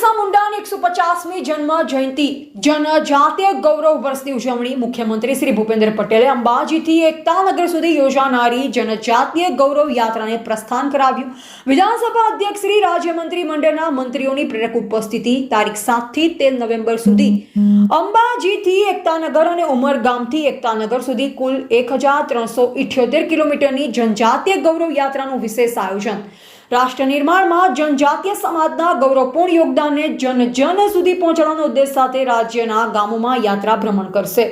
બિરસા મુંડાની એકસો પચાસમી જન્મ જયંતિ. જનજાતીય ગૌરવ વર્ષની ઉજવણી મુખ્યમંત્રી શ્રી ભૂપેન્દ્ર પટેલે અંબાજીથી એકતાનગર સુધી યોજાનારી જનજાતીય ગૌરવ યાત્રાને પ્રસ્થાન કરાવ્યું. વિધાનસભા અધ્યક્ષ શ્રી રાજ્યમંત્રી મંડળના મંત્રીઓની પ્રેરક ઉપસ્થિતિ તારીખ સાતથી તેર નવેમ્બર સુધી. અંબાજીથી એકતાનગર અને ઉમરગામથી એકતાનગર સુધી કુલ એક હજાર ત્રણસો ઇઠ્યોતેર કિલોમીટરની જનજાતીય ગૌરવ યાત્રાનું વિશેષ આયોજન. રાષ્ટ્ર નિર્માણમાં જનજાતીય સમાજના ગૌરવપૂર્ણ યોગદાનને જન જન સુધી પહોંચાડવાના ઉદ્દેશ સાથે રાજ્યના ગામોમાં યાત્રા ભ્રમણ કરશે.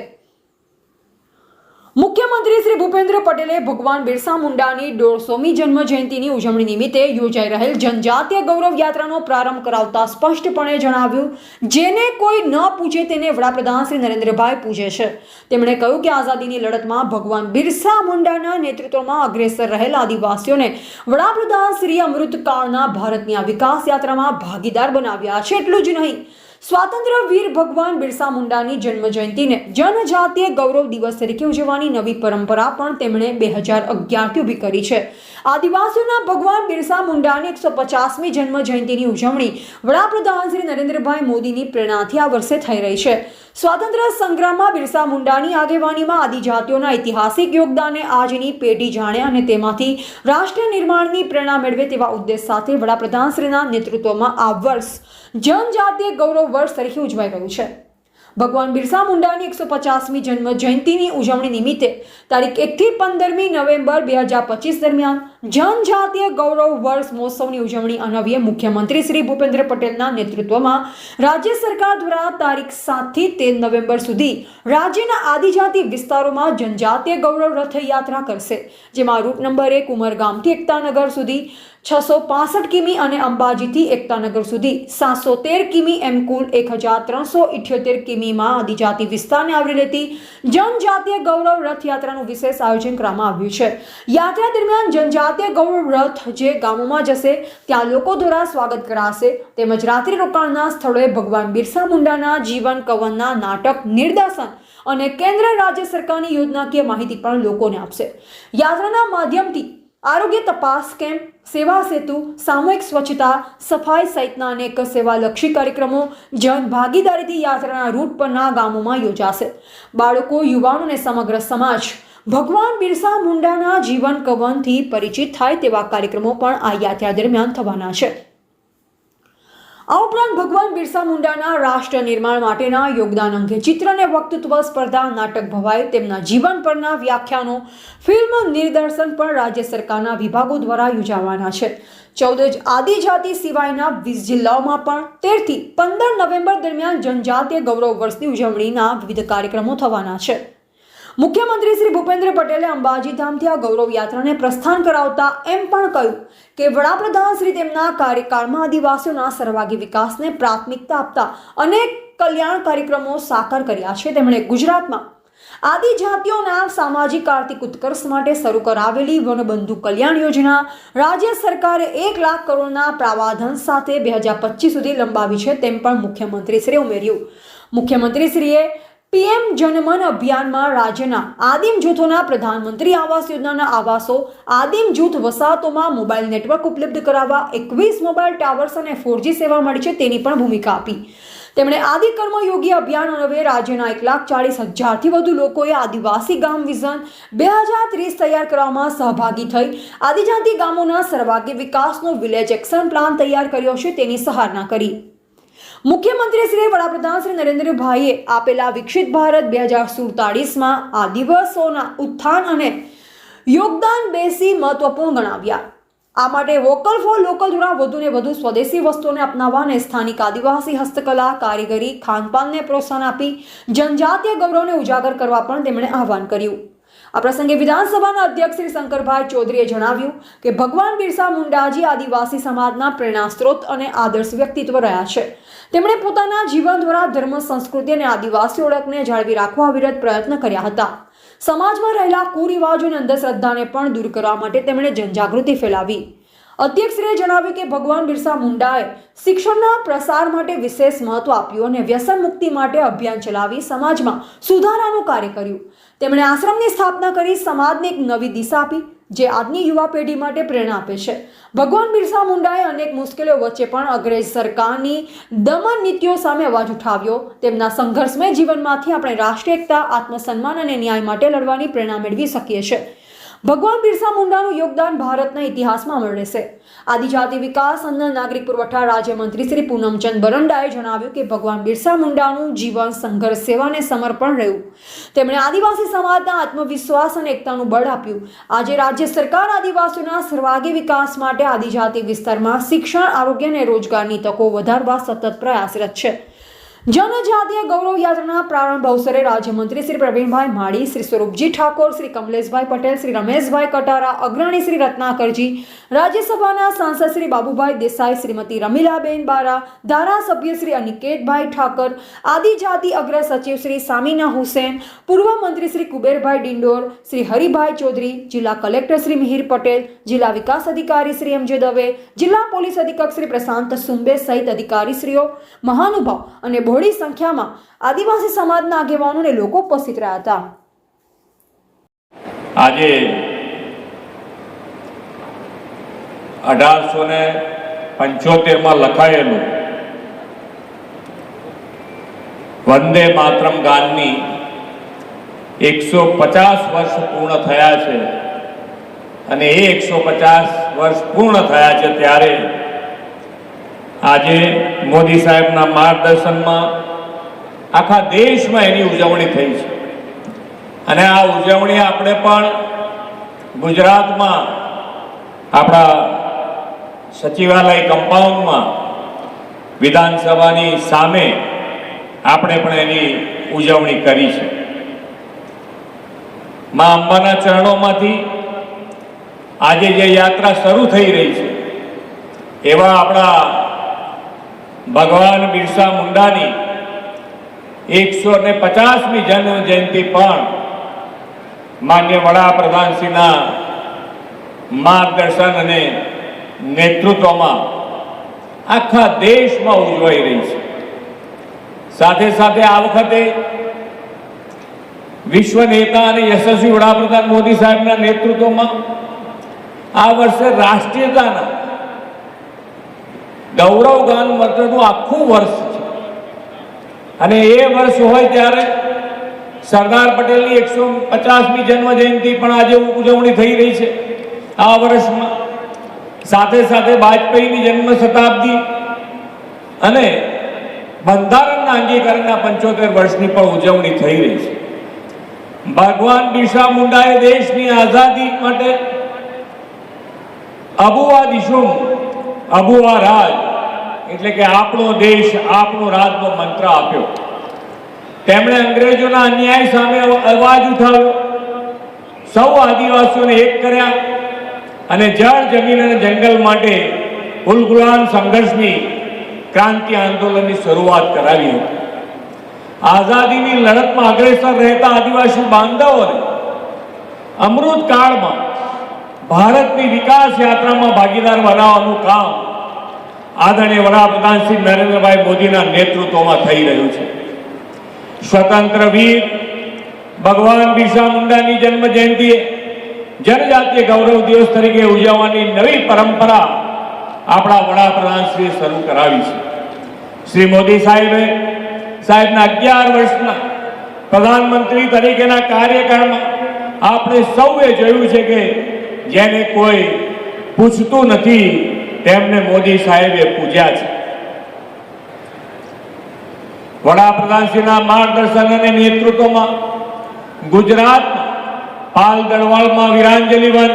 મુખ્યમંત્રી શ્રી ભૂપેન્દ્ર પટેલે ભગવાન બિરસા મુંડાની દોઢસોમી જન્મ જયંતિની ઉજવણી નિમિત્તે યોજાઈ રહેલ જનજાતીય ગૌરવ યાત્રાનો પ્રારંભ કરાવતા સ્પષ્ટપણે જણાવ્યું, જેને કોઈ ન પૂછે તેને વડાપ્રધાન શ્રી નરેન્દ્રભાઈ પૂજે છે. તેમણે કહ્યું કે આઝાદીની લડતમાં ભગવાન બિરસા મુંડાના નેતૃત્વમાં અગ્રેસર રહેલ આદિવાસીઓને વડાપ્રધાન શ્રી અમૃતકાળના ભારતની આ વિકાસ યાત્રામાં ભાગીદાર બનાવ્યા છે એટલું જ નહીં સ્વાતંત્ર્ય વીર ભગવાન બિરસા મુંડાની જન્મ જયંતિને જનજાતીય ગૌરવ દિવસ તરીકે ઉજવવાની નવી પરંપરા પણ તેમણે બે હજાર અગિયારથી ઊભી કરી છે. આદિવાસીઓના ભગવાન બિરસા મુંડાની એકસો પચાસમી જન્મ જયંતિની ઉજવણી વડાપ્રધાન શ્રી નરેન્દ્રભાઈ મોદીની પ્રેરણાથી આ વર્ષે થઈ રહી છે. સ્વાતંત્ર્ય સંગ્રામમાં બિરસા મુંડાની આગેવાનીમાં આદિજાતિઓના ઐતિહાસિક યોગદાનને આજની પેઢી જાણે અને તેમાંથી રાષ્ટ્ર નિર્માણની પ્રેરણા મેળવે તેવા ઉદ્દેશ સાથે વડાપ્રધાનશ્રીના નેતૃત્વમાં આ વર્ષ જનજાતીય ગૌરવ વર્ષ તરીકે ઉજવાઈ રહ્યું છે. ભગવાન બિરસા મુંડાની એકસો પચાસમી જન્મ જયંતિની ઉજવણી નિમિત્તે તારીખ એકથી પંદરમી નવેમ્બર બે હજાર પચીસ દરમિયાન જનજાતીય ગૌરવ વર્ષ મહોત્સવની ઉજવણી અનવ્ય મુખ્યમંત્રી શ્રી ભૂપેન્દ્ર પટેલના નેતૃત્વમાં રાજ્ય સરકાર દ્વારા તારીખ સાતથી તેર નવેમ્બર સુધી રાજ્યના આદિજાતિ વિસ્તારોમાં જનજાતીય ગૌરવ રથયાત્રા કરશે, જેમાં રૂટ નંબર એક ઉમરગામથી એકતાનગર સુધી છસો પાસઠ કિમી અને અંબાજીથી એકતાનગર સુધી સાતસો તેર કિમી એમ કુલ એક હજાર ત્રણસો ઇઠ્યોતેર કિમીમાં આદિજાતિ વિસ્તારને આવરી લેતી જનજાતીય ગૌરવ રથયાત્રાનું વિશેષ આયોજન કરવામાં આવ્યું છે. યાત્રા દરમિયાન જનજાતીય ગૌણ રથ જે ગામોમાં જશે, ત્યાં લોકો દ્વારા સ્વાગત કરાશે. તેમજ રાત્રિ રોકાણના સ્થળોએ ભગવાન બિરસા મુંડાના જીવન કવનના નાટક નિર્દેશન અને કેન્દ્ર રાજ્ય સરકારની યોજનાકીય માહિતી પણ લોકોને આપશે. યાત્રાના માધ્યમથી આરોગ્ય તપાસ કેમ્પ, સેવા સેતુ, સામૂહિક સ્વચ્છતા, સફાઈ સહિતના અનેક સેવાલક્ષી કાર્યક્રમો જન ભાગીદારીથી યાત્રાના રૂટ પરના ગામોમાં યોજાશે. બાળકો યુવાનો અને સમગ્ર સમાજ ભગવાન બિરસા મુંડાના જીવન કવનથી પરિચિત થાય તેવા કાર્યક્રમો પણ આ યાત્રા દરમિયાન થવાના છે. આ ઉપરાંત ભગવાન બિરસા મુંડાના રાષ્ટ્ર નિર્માણ માટેના યોગદાન અંગે ચિત્ર અને વક્તૃત્વ સ્પર્ધા નાટક ભવાઈ, તેમના જીવન પરના વ્યાખ્યાનો, ફિલ્મ નિદર્શન પણ રાજ્ય સરકારના વિભાગો દ્વારા યોજાવાના છે. ચૌદ જ આદિજાતિ સિવાયના વીસ જિલ્લાઓમાં પણ તેરથી પંદર નવેમ્બર દરમિયાન જનજાતીય ગૌરવ વર્ષની ઉજવણીના વિવિધ કાર્યક્રમો થવાના છે. મુખ્યમંત્રી શ્રી ભૂપેન્દ્ર પટેલે અંબાજી ધામથી આ ગૌરવ યાત્રાને પ્રસ્થાન કરાવતા એમ પણ કહ્યું કે વડાપ્રધાન શ્રી તેમના કાર્યકાળમાં આદિવાસીઓના સર્વાગી વિકાસને પ્રાથમિકતા આપતા અનેક કલ્યાણ કાર્યક્રમો સાકાર કર્યા છે તેમણે ગુજરાતમાં. આદિજાતિઓના સામાજિક આર્થિક ઉત્કર્ષ માટે શરૂ કરાવેલી વનબંધુ કલ્યાણ યોજના રાજ્ય સરકારે એક લાખ કરોડના પ્રાવાધન સાથે બે હજાર પચીસ સુધી લંબાવી છે તેમ પણ મુખ્યમંત્રીશ્રીએ ઉમેર્યું. મુખ્યમંત્રીશ્રીએ પીએમ જનમન અભિયાનમાં રાજ્યના આદિમ જૂથોના પ્રધાનમંત્રી આવાસ યોજનાના આવાસો, આદિમ જૂથ વસાહતોમાં મોબાઈલ નેટવર્ક ઉપલબ્ધ કરાવવા, એકવીસ મોબાઈલ ટાવર્સ અને ફોરજી સેવા મળી છે તેની પણ ભૂમિકા આપી. તેમણે આદિ કર્મયોગી અભિયાન અન્વયે રાજ્યના એક લાખ ચાળીસ હજારથી વધુ લોકોએ આદિવાસી ગામ વિઝન બે હજાર ત્રીસ તૈયાર કરવામાં સહભાગી થઈ. આદિજાતિ ગામોના સર્વાગી વિકાસનો વિલેજ એક્શન પ્લાન તૈયાર કર્યો છે તેની સહારણા કરી. મુખ્યમંત્રી શ્રી વડાપ્રધાન શ્રી નરેન્દ્રભાઈએ આપેલા વિકસિત ભારત બે હજાર સુડતાળીસમાં આ દિવસોના ઉત્થાન અને યોગદાન બેસી મહત્વપૂર્ણ ગણાવ્યા. આ માટે વોકલ ફોર લોકલ દ્વારા વધુને વધુ સ્વદેશી વસ્તુઓને અપનાવવા અને સ્થાનિક આદિવાસી હસ્તકલા, કારીગરી, ખાનપાનને પ્રોત્સાહન આપી જનજાતીય ગૌરવને ઉજાગર કરવા પણ તેમણે આહવાન કર્યું. આ પ્રસંગે વિધાનસભાના અધ્યક્ષ શ્રી શંકરભાઈ ચૌધરીએ જણાવ્યું કે ભગવાન બિરસા મુંડાજી આદિવાસી સમાજના પ્રેરણા સ્ત્રોત અને આદર્શ વ્યક્તિત્વ રહ્યા છે. તેમણે પોતાના જીવન દ્વારા ધર્મ, સંસ્કૃતિ અને આદિવાસી ઓળખને જાળવી રાખવા અવિરત પ્રયત્ન કર્યા હતા. સમાજમાં રહેલા કુરિવાજો અને અંધશ્રદ્ધાને પણ દૂર કરવા માટે તેમણે જનજાગૃતિ ફેલાવી. અધ્યક્ષશ્રીએ જણાવ્યું કે ભગવાન બિરસા મુંડાએ શિક્ષણના પ્રસાર માટે વિશેષ મહત્વ આપ્યું અને વ્યસન મુક્તિ માટે અભિયાન ચલાવી સમાજમાં સુધારાનું કાર્ય કર્યું. તેમણે આશ્રમની સ્થાપના કરી, સમાજને એક નવી દિશા આપી, જે આજની યુવા પેઢી માટે પ્રેરણા આપે છે. ભગવાન બિરસા મુંડાએ અનેક મુશ્કેલીઓ વચ્ચે પણ અંગ્રેજ સરકારની દમન નીતિઓ સામે અવાજ ઉઠાવ્યો. તેમના સંઘર્ષમય જીવનમાંથી આપણે રાષ્ટ્રીય એકતા, આત્મસન્માન અને ન્યાય માટે લડવાની પ્રેરણા મેળવી શકીએ છીએ. ભગવાન બિરસા મુંડાનું યોગદાન ભારતના ઇતિહાસમાં મળશે. આદિજાતિ વિકાસ અન્ન નાગરિક પુરવઠા રાજ્યમંત્રી શ્રી પૂનમચંદ બરંડાએ જણાવ્યું કે ભગવાન બિરસા મુંડાનું જીવન સંઘર્ષ સેવાને સમર્પણ રહ્યું. તેમણે આદિવાસી સમાજના આત્મવિશ્વાસ અને એકતાનું બળ આપ્યું. આજે રાજ્ય સરકાર આદિવાસીઓના સર્વાગી વિકાસ માટે આદિજાતિ વિસ્તારમાં શિક્ષણ, આરોગ્ય અને રોજગારની તકો વધારવા સતત પ્રયાસરત છે. જનજાતીય ગૌરવ યાત્રાના પ્રારંભ અવસરે રાજ્યમંત્રી શ્રી પ્રવીણભાઈ માળી, શ્રી સ્વરૂપજી ઠાકોર, શ્રી કમલેશભાઈ પટેલ, શ્રી રમેશભાઈ કટારા, અગ્રણી શ્રી રત્નાકરજી, રાજ્યસભાના સાંસદ શ્રી બાબુભાઈ દેસાઈ, શ્રીમતી રમીલાબેન બારા, ધારાસભ્ય શ્રી અનિકેતભાઈ ઠાકર, આદિજાતિ અગ્ર સચિવ શ્રી સામીના હુસેન, પૂર્વ મંત્રી શ્રી કુબેરભાઈ ડિંડોર, શ્રી હરિભાઈ ચૌધરી, જિલ્લા કલેક્ટર શ્રી મિહિર પટેલ, જિલ્લા વિકાસ અધિકારી શ્રી એમજે દવે, જિલ્લા પોલીસ અધિક્ષક શ્રી પ્રશાંત સુંબે સહિત અધિકારીશ્રીઓ, મહાનુભાવ અને બહોળી સંખ્યામાં આદિવાસી સમાજના આગેવાનો લોકો ઉપસ્થિત રહ્યા હતા. આજે અઢારસો ને પંચોતેરમાં લખાયેલું વંદે માતરમ ગાનની એકસો પચાસ વર્ષ પૂર્ણ થયા છે અને એ એકસો પચાસ વર્ષ પૂર્ણ થયા છે ત્યારે આજે મોદી સાહેબના માર્ગદર્શનમાં આખા દેશમાં એની ઉજવણી થઈ છે. અને આ ઉજવણી આપણે પણ ગુજરાતમાં આપણા સચિવાલય કમ્પાઉન્ડમાં વિધાનસભાની સામે આપણે પણ એની ઉજવણી કરી છે. મા અંબાના ચરણોમાંથી આજે જે યાત્રા શરૂ થઈ રહી છે, એવા આપણા ભગવાન બિરસા મુંડાની એકસો ને પચાસમી જન્મ જયંતિ પણ માન્ય વડાપ્રધાનશ્રીના માર્ગદર્શન અને નેતૃત્વમાં આખા દેશમાં ઉજવાઈ રહી છે. સાથે સાથે આ વખતે વિશ્વ નેતા અને યશસ્વી વડાપ્રધાન મોદી સાહેબના નેતૃત્વમાં આ વર્ષે રાષ્ટ્રીયતાના ગૌરવ ગાન માટેનું આખું વર્ષ છે. અને એ વર્ષ હોય ત્યારે સરદાર પટેલની એકસો પચાસમી જન્મ જયંતિ પણ આજે ઉજવણી થઈ રહી છે. આ વર્ષમાં સાથે સાથે વાજપેયીની જન્મ શતાબ્દી અને બંધારણના અંગીકરણના પંચોતેર વર્ષની પણ ઉજવણી થઈ રહી છે. ભગવાન બિરસા મુંડાએ દેશની આઝાદી માટે અબુઆ દિશુમ અબુઆ રાજ એટલે કે આપણો દેશ આપણો રાજનો મંત્ર આપ્યો. તેમણે અંગ્રેજોના અન્યાય સામે અવાજ ઉઠાવ્યો. સૌ આદિવાસીઓને એક કર્યા અને જળ, જમીન અને જંગલ માટે ઉલગુલાન સંઘર્ષની ક્રાંતિ આંદોલનની શરૂઆત કરાવી હતી. આઝાદીની લડતમાં અગ્રેસર રહેતા આદિવાસી બાંધવોને અમૃત કાળમાં ભારતની વિકાસ યાત્રામાં ભાગીદાર બનાવવાનું કામ આદરણીય વડાપ્રધાન શ્રી નરેન્દ્રભાઈ મોદીના નેતૃત્વમાં થઈ રહ્યું છે. સ્વતંત્ર વીર ભગવાન બિરસા મુંડાની જન્મ જયંતિએ જનજાતીય ગૌરવ દિવસ તરીકે ઉજવવાની નવી પરંપરા આપણા વડાપ્રધાન શ્રીએ શરૂ કરાવી છે. શ્રી મોદી સાહેબે સાહેબના અગિયાર વર્ષના પ્રધાનમંત્રી તરીકેના કાર્યકાળમાં આપણે સૌએ જોયું છે કે જેને કોઈ પૂછતું નથી, તેમને મોદી સાહેબે પૂજ્યા છે. વડાપ્રધાનશ્રીના માર્ગદર્શન અને નેતૃત્વમાં ગુજરાત પાલ દળવાળમાં વીરાંજલી વન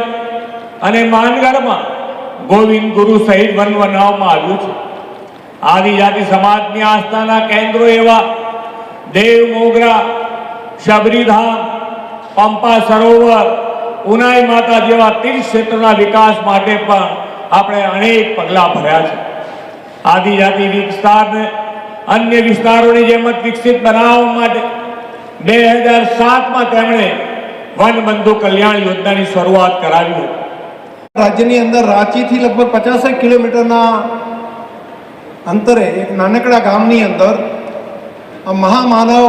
અને માનગઢમાં ગોવિંદ ગુરુ સહિત વન બનાવવામાં આવ્યું છે. આદિજાતિ સમાજની આસ્થાના કેન્દ્રો એવા દેવ મોગરા, શબરીધામ, પંપા સરોવર ઉનાઈ માતા જેવા તીર્થ ક્ષેત્રના વિકાસ માટે પણ આપણે અનેક પગલાં ભર્યા છે. આદિજાતિ વિસ્તારને અન્ય વિસ્તારોની જેમ જ વિકસિત બનાવવા માટે બે હજાર સાતમાં તેમણે વન બંધુ કલ્યાણ યોજનાની શરૂઆત કરાવી હતી. રાજ્યની અંદર રાંચીથી લગભગ પચાસેક કિલોમીટરના અંતરે એક નાનકડા ગામની અંદર મહામાનવ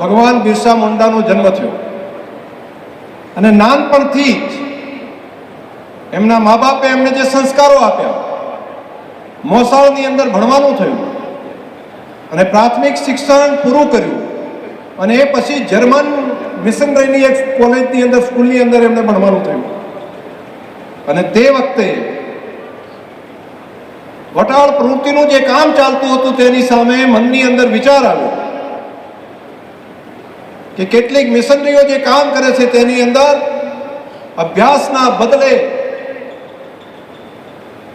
ભગવાન બિરસા મુંડાનો જન્મ થયો. અને નાનપણથી જ એમના મા બાપે એમને જે સંસ્કારો આપ્યા, મોસાળની અંદર ભણવાનું થયું અને પ્રાથમિક શિક્ષણ પૂરું કર્યું અને એ પછી જર્મન મિશનરીની એક કોલેજની અંદર, સ્કૂલની અંદર એમને ભણવાનું થયું. અને તે વખતે વટાળ પ્રવૃત્તિનું જે કામ ચાલતું હતું તેની સામે મનની અંદર વિચાર આવ્યો. કે કેટલીક મિશનરીઓ જે કામ કરે છે તેની અંદર અભ્યાસના બદલે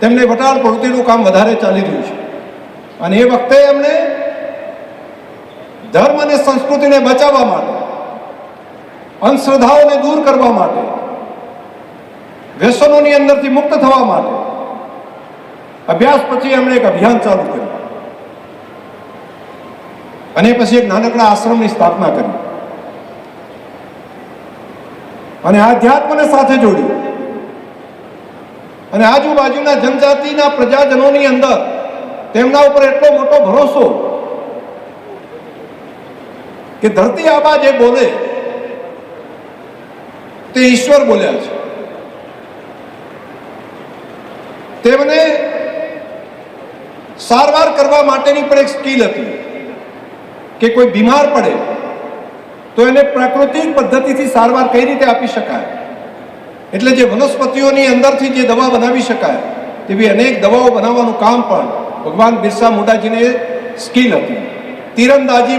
તેમને વટાળ પ્રવૃત્તિનું કામ વધારે ચાલી રહ્યું છે. અને એ વખતે એમણે ધર્મ અને સંસ્કૃતિને બચાવવા માટે, અંધશ્રદ્ધાઓને દૂર કરવા માટે, વ્યસનોની અંદરથી મુક્ત થવા માટે અભ્યાસ પછી એમણે એક અભિયાન ચાલુ કર્યું. અને પછી એક નાનકડા આશ્રમની સ્થાપના કરી. અને આધ્યાત્મને સાથે જોડ્યું અને આજુબાજુના જનજાતિના પ્રજાજનોની અંદર તેમના ઉપર એટલો મોટો ભરોસો કે ધરતી આબા જે બોલે તે ઈશ્વર બોલ્યા છે. તેમને સારવાર કરવા માટેની પણ એક સ્કિલ હતી કે કોઈ બીમાર પડે તો એને પ્રાકૃતિક પદ્ધતિથી સારવાર કઈ રીતે આપી શકાય? એટલે જે વનસ્પતિઓની અંદરથી જે દવા બનાવી શકાય, તેવી અનેક દવાઓ બનાવવાનું કામ પણ ભગવાન બિરસા મુંડાજીને સ્કિલ હતી. તીરંદાજી